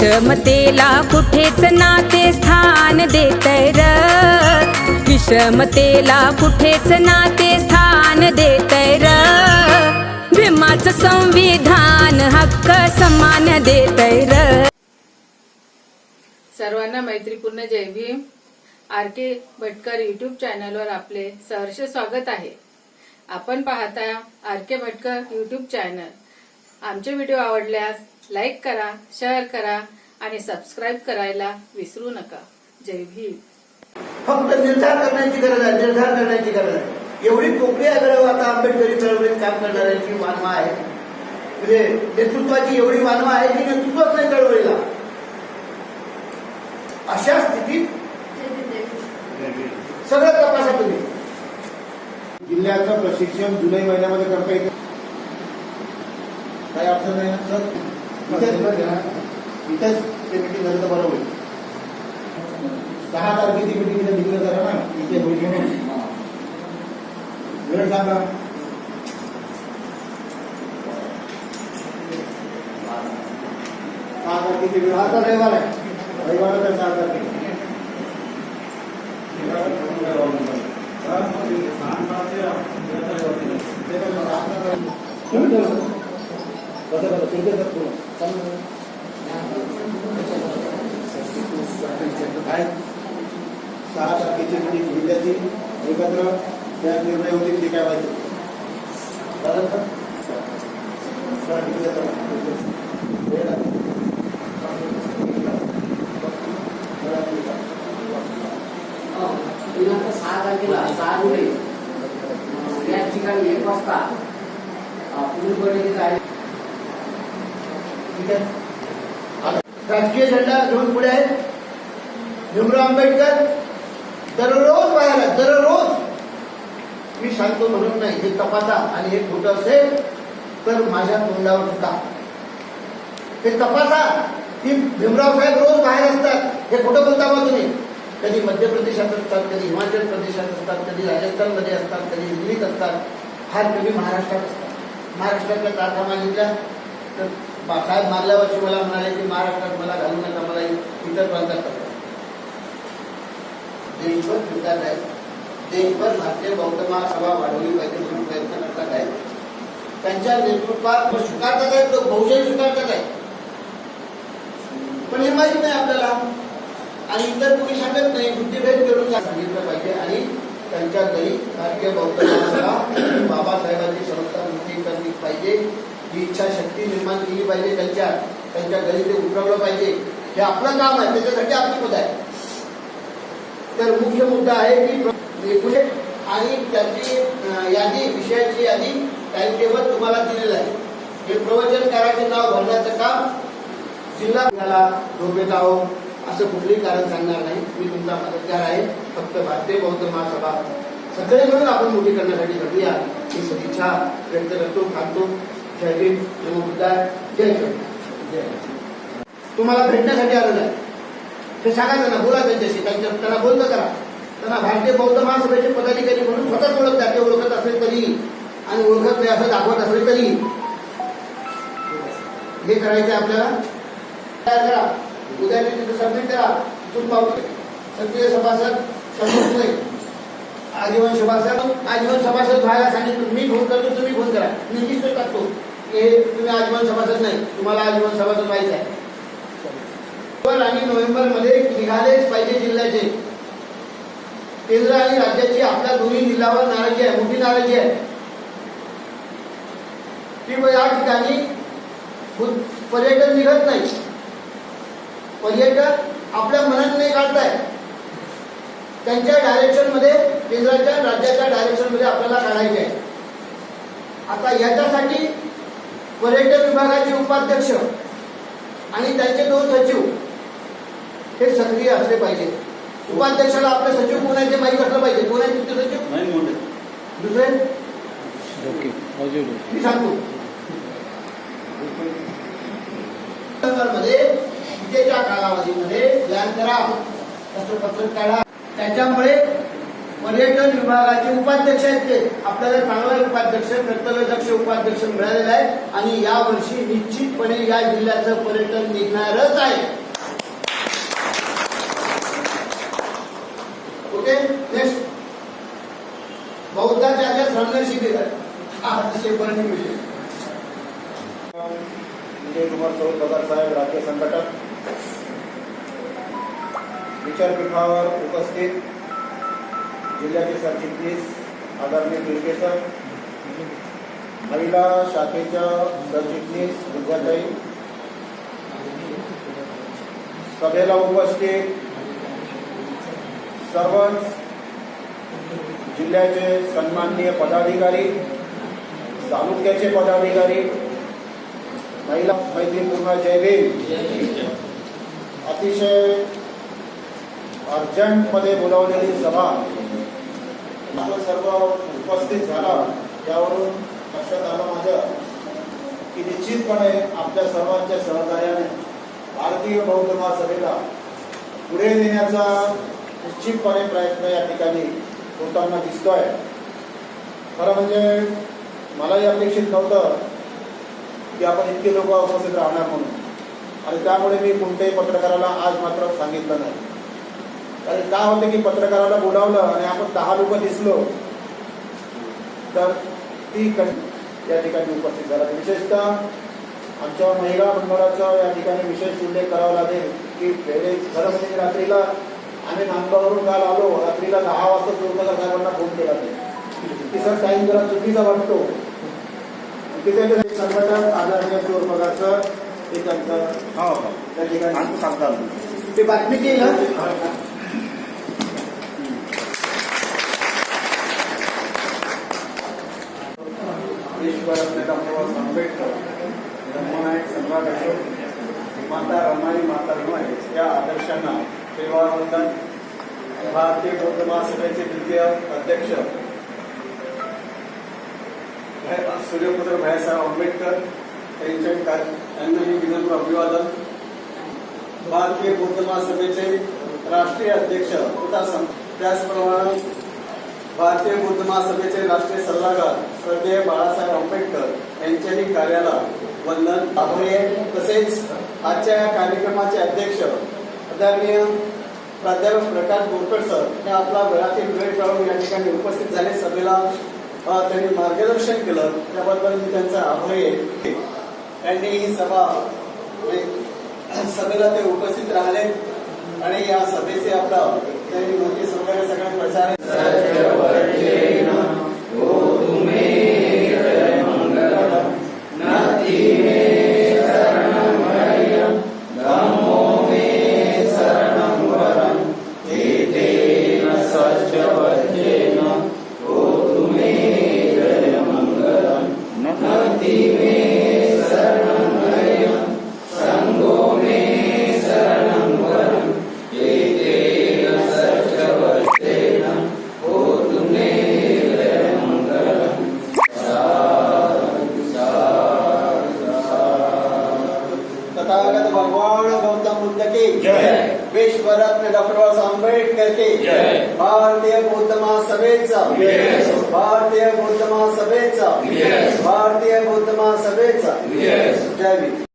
विषमतेला कुठेच नाते स्थान देतय र. विषमतेला कुठेच नाते स्थान देतय र. भीमाचं संविधान हक्क समान देतय र. सर्वांना मैत्रीपूर्ण Jai Bhim. R K Bhatkar YouTube चॅनलवर आपले सहर्ष स्वागत आहे. आपण पाहता R K Bhatkar YouTube channel आमचे व्हिडिओ आवडल्यास लाईक करा शेअर करा आणि सबस्क्राईब करायला विसरू नका. जय भीम. फक्त निर्धार करण्याची गरज आहे निर्धार करण्याची गरज आहे. एवढी पोकळी आग्रह आता आंबेडकरी चळवळीत काम करणाऱ्यांची मानवा आहे म्हणजे नेतृत्वाची एवढी मानवा आहे की नेतृत्वच नाही चळवळीला. अशा स्थितीत सगळं तपासा तुम्ही. जिल्ह्याचं प्रशिक्षण जुलै महिन्यामध्ये करता येतं काही अडचण नाही ना सर? इथेच ते मिटिंग झालं तर बरं होईल. सहा तारखेची मिटिंग इथे निघलं जरा ना इथे होईल म्हणून. वेळ सांगा. सहा तारखेची वेळ. आता रविवार आहे रविवार आहे सहा तारखेची. सहा तारखेची मिटिंग जिल्ह्याची एकत्र त्या निर्णय होतील ते काय व्हायचं चालेल का? चला, ठीक आहे, चला. वेळ आहे. चला, ठीक आहे. दिनांक सहा तारखेला सहा जुलै या ठिकाणी एक वाजता अ, पुरुष बैठकीत आहे ठीक आहे राजकीय झेंडा घेऊन पुढे आहेत भीमराव आंबेडकर दररोज बाहेर दररोज. मी सांगतो म्हणून नाही हे तपासा आणि हे खोटं असेल तर माझ्या तोंडावर होता हे तपासा. की भीमराव साहेब रोज बाहेर असतात. हे खोटं बोलता बा तुम्ही? कधी मध्य प्रदेशात असतात कधी हिमाचल प्रदेशात असतात कधी राजस्थानमध्ये असतात कधी दिल्लीत असतात. फार कमी महाराष्ट्रात असतात. महाराष्ट्रातल्या तारखा मागितल्या तर साहेब मारल्यावरशी मला म्हणाले की महाराष्ट्रात मला घालू नका मला इतर प्रांतात देशभर फिरतात आहेत. देशभर भारतीय बौद्ध महासभा वाढवली पाहिजे म्हणून प्रयत्न करतात आहेत. त्यांच्या नेतृत्वात स्वीकारतात आहेत लोक बहुजन स्वीकारतात आहेत. पण हे माहीत नाही आपल्याला. आणि इतर कोणी सांगत नाही बुद्धिभेद करून सांगितलं पाहिजे. आणि त्यांच्या घरी भारतीय बौद्ध महासभा बाबासाहेबांची संस्था मोठी करली पाहिजे. ही इच्छाशक्ती निर्माण केली पाहिजे. त्यांच्या त्यांच्या घरी ते उतरवलं पाहिजे. हे आपलं काम आहे. त्याच्यासाठी आपली पद आहे. तर मुख्य मुद्दा आहे की एकूण आणि त्याची यादी विषयाची यादी टाइम टेबल तुम्हाला दिलेलं आहे. हे प्रवचनकाराचे नाव भरण्याचं काम जिल्हा झाला झोपेत आहो असं कुठलंही कारण सांगणार नाही. मी तुमचा मदतगार आहे. फक्त भारतीय बौद्ध महासभा. सगळे मिळून आपण मोठी करण्यासाठी घडूया ही सदिच्छा व्यक्त करतो खातो. जय भीम जय बुद्धाय. जय जय तुम्हाला भेटण्यासाठी आलेलं आहे. ते सांगा त्यांना बोला त्यांच्याशी. त्यांच्या त्यांना बोलणं करा. त्यांना भारतीय बौद्ध महासभेचे पदाधिकारी म्हणून स्वतःच ओळखतात. ते ओळखत असले तरी आणि ओळखत नाही असं दाखवत असले तरी. हे करायचं आपल्याला. तयार करा. उद्या तिथे सबमिट करा. तिथून पावते सक्रिय सभासद सबमिट नाही आजीवन सभासद आजीवन सभासद व्हायला सांगितलं. मी फोन करतो तुम्ही फोन करा. मी लिस्ट टाकतो हे तुम्ही आजीवन सभासद नाही. तुम्हाला आजीवन सभासद व्हायचं आहे. ऑक्टोबर आणि नोव्हेंबरमध्ये निघालेच पाहिजे जिल्ह्याचे. केंद्र आणि राज्याची आपल्या दोन्ही जिल्ह्यावर नाराजी आहे मोठी नाराजी आहे. की या ठिकाणी पर्यटन निघत नाही. पर्यटन आपल्या मनात नाही काढताय. त्यांच्या डायरेक्शनमध्ये केंद्राच्या राज्याच्या डायरेक्शनमध्ये आपल्याला काढायचे आहे आता याच्यासाठी पर्यटन विभागाचे उपाध्यक्ष आणि त्यांचे दोन सचिव हे सक्रिय असले पाहिजे. उपाध्यक्षाला आपले सचिव कोणाचे माहीत असलं पाहिजे. कोण आहे तुमचे सचिव? दुसरे? मी सांगतो. मध्ये विजेच्या कालावधीमध्ये प्लॅन करा. तसं पत्रक काढा. त्याच्यामुळे पर्यटन विभागाचे उपाध्यक्ष आहेत ते. आपल्याला चांगला उपाध्यक्ष कर्तव्यदक्ष उपाध्यक्ष मिळालेला आहे. आणि या वर्षी निश्चितपणे या जिल्ह्याचं पर्यटन निघणारच आहे. हा अतिशय बरं विषय विजय कुमार चौक पगार साहेब राज्य संघटक विचारपीठावर उपस्थित जिल्ह्याचे सरचिटणीस आदरणीय तिरकेसर महिला शाखेच्या सरचिटणीस विद्याताई. सभेला उपस्थित सर्वच जिल्ह्याचे सन्माननीय पदाधिकारी. तालुक्याचे पदाधिकारी महिला मैत्रीपूर्ण जय भीम. अतिशय अर्जंटमध्ये बोलावलेली सभा. आपण सर्व उपस्थित झाला त्यावरून लक्षात आलं माझं की निश्चितपणे आपल्या सर्वांच्या सहकार्याने भारतीय बौद्ध महासभेला पुढे नेण्याचा निश्चितपणे प्रयत्न या ठिकाणी होताना दिसतोय. खरं म्हणजे मलाही अपेक्षित नव्हतं की आपण इतके लोक उपस्थित राहणार म्हणून. आणि त्यामुळे मी कोणत्याही पत्रकाराला आज मात्र सांगितलं नाही. कारण काय होतं की पत्रकाराला बोलावलं आणि आपण दहा लोक दिसलो तर ती या ठिकाणी उपस्थित झाला. विशेषतः आमच्या महिला मंडळाचा या ठिकाणी विशेष उल्लेख करावा लागेल की पहिले खरं म्हणजे रात्रीला आम्ही नांदगावरून काल आलो रात्रीला दहा वाजता चोरपगार साहेबांना फोन केला ते की सर टाईम जरा चुकीचा वाटतो तिथे ते संघटक आदरणीय चोरपगारचं ते त्यांचं हो त्या ठिकाणी. सांगतात. ते बातमी केली. ना डॉक्टर आंबेडकर ब्रह्मनायक सम्राट अशोक माता रमाई माता रमाई या आदर्शांना सेवावंदन. भारतीय बौद्ध महासभेचे द्वितीय अध्यक्ष सूर्यपुत्र भाईसाहेब आंबेडकर यांच्या कार्य- यांनाही विनम्र अभिवादन। भारतीय बौद्ध महासभेचे राष्ट्रीय अध्यक्ष तथा सं- त्याचप्रमाणे भारतीय बौद्ध महासभेचे राष्ट्रीय सल्लागार स्वर्गीय बाळासाहेब आंबेडकर यांच्याही कार्याला वंदन आभारी आहे. तसेच आजच्या या कार्यक्रमाचे अध्यक्ष आदरणीय प्राध्यापक प्रकाश बोरकर सर हे आपला वेळातील वेळ काढून या ठिकाणी उपस्थित झाले. सभेला त्यांनी मार्गदर्शन केलं. त्याबद्दल मी त्यांचा आभारी आहे. त्यांनी ही सभा म्हणजे सभेला ते उपस्थित राहिले. आणि या सभेचे आपला त्यांनी म्हणजे नोटीस वगैरे सगळ्या प्रचार भगवान गौतम बुद्ध की. विश्व रत्न डॉक्टर बाबासाहेब आंबेडकर की. भारतीय बौद्ध महासभेचा. भारतीय बौद्ध महासभेचा. भारतीय बौद्ध महासभेचा. जय